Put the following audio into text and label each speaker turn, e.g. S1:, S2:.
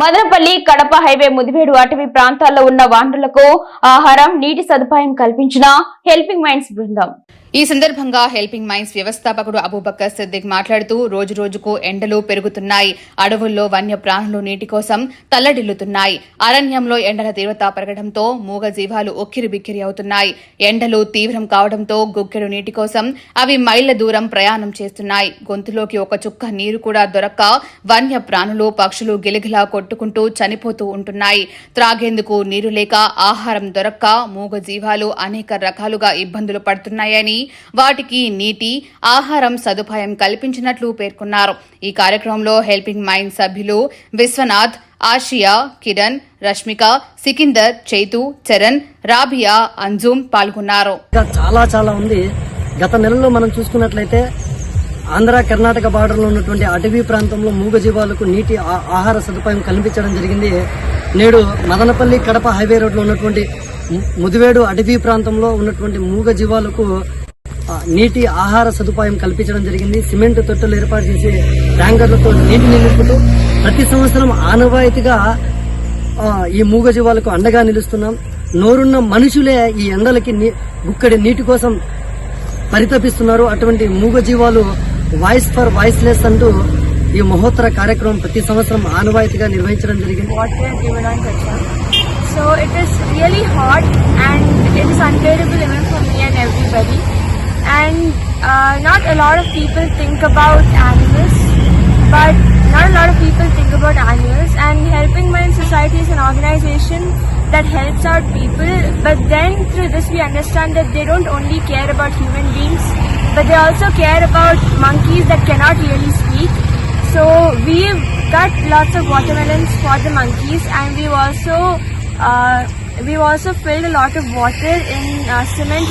S1: Madanapalle Kadapa highway Mudivedu అటవీ ప్రాంతాల్లో ఉన్న వానరులకు ఆహారం నీటి సదుపాయం కల్పించిన హెల్పింగ్ మైండ్స్ బృందం.
S2: ఈ సందర్భంగా హెల్పింగ్ మైన్స్ వ్యవస్థాపకుడు అబూబక్కర్ సిద్దిక్ మాట్లాడుతూ రోజు రోజుకు ఎండలు పెరుగుతున్నాయి. అడవుల్లో వన్య ప్రాణులు నీటి కోసం తల్లడిల్లుతున్నాయి. అరణ్యంలో ఎండల తీవ్రత పెరగడంతో మూగ జీవాలు ఉక్కిరి బిక్కిరి అవుతున్నాయి. ఎండలు తీవ్రం కావడంతో గుక్కెడు నీటి కోసం అవి మైళ్ళ దూరం ప్రయాణం చేస్తున్నాయి. గొంతులోకి ఒక చుక్క నీరు కూడా దొరక్క వన్య ప్రాణులు పక్షులు గిలిగిలా కొట్టుకుంటూ చనిపోతూ ఉంటున్నాయి. త్రాగేందుకు నీరు లేక ఆహారం దొరక్క మూగ జీవాలు అనేక రకాలుగా ఇబ్బందులు పడుతున్నాయని వాటికి నీటి ఆహారం సదుపాయం కల్పించినట్లు పేర్కొన్నారు. ఈ కార్యక్రమంలో హెల్పింగ్ మైండ్ సభ్యులు విశ్వనాథ్ ఆషియా కిరణ్ రష్మిక సికిందర్ చైతు చరణ్ రాబియా అంజుమ్ పాల్గొన్నారు.
S3: చాలా చాలా ఉంది. గత నెలలో మనం చూసుకున్నట్లయితే ఆంధ్ర కర్ణాటక బార్డర్లో ఉన్నటువంటి అటవీ ప్రాంతంలో మూగజీవాలకు నీటి ఆ- ఆహార సదుపాయం కల్పించడం జరిగింది. నేడు మదనపల్లి కడప హైవే రోడ్లో ఉన్నటువంటి ముదివేడు అటవీ ప్రాంతంలో ఉన్నటువంటి మూగజీవాలకు నీటి ఆహార సదుపాయం కల్పించడం జరిగింది. సిమెంట్ తొట్టెలు ఏర్పాటు చేసి ట్యాంకర్లతో నీటిని నింపుతూ ప్రతి సంవత్సరం ఆనవాయితీగా ఈ మూగజీవాలకు అండగా నిలుస్తున్నాం. నోరున్న మనుషులే ఈ ఎండలకి నీ- గుక్కడి నీటి కోసం పరితపిస్తున్నారు. అటువంటి మూగజీవాలు వాయిస్ ఫర్ వాయిస్లెస్ అంటూ ఈ మహోత్తర కార్యక్రమం ప్రతి సంవత్సరం ఆనవాయితీగా నిర్వహించడం జరిగింది.
S4: So it is really hot and uh, not a lot of people think about animals, but not a lot of people think about animals. And Helping Mind Society is an organization that helps out people. But then through this we understand that they don't only care about human beings, but they also care about monkeys that cannot really speak. So we've got lots of watermelons for the monkeys, and we've also uh, we've also filled a lot of water in uh, cement.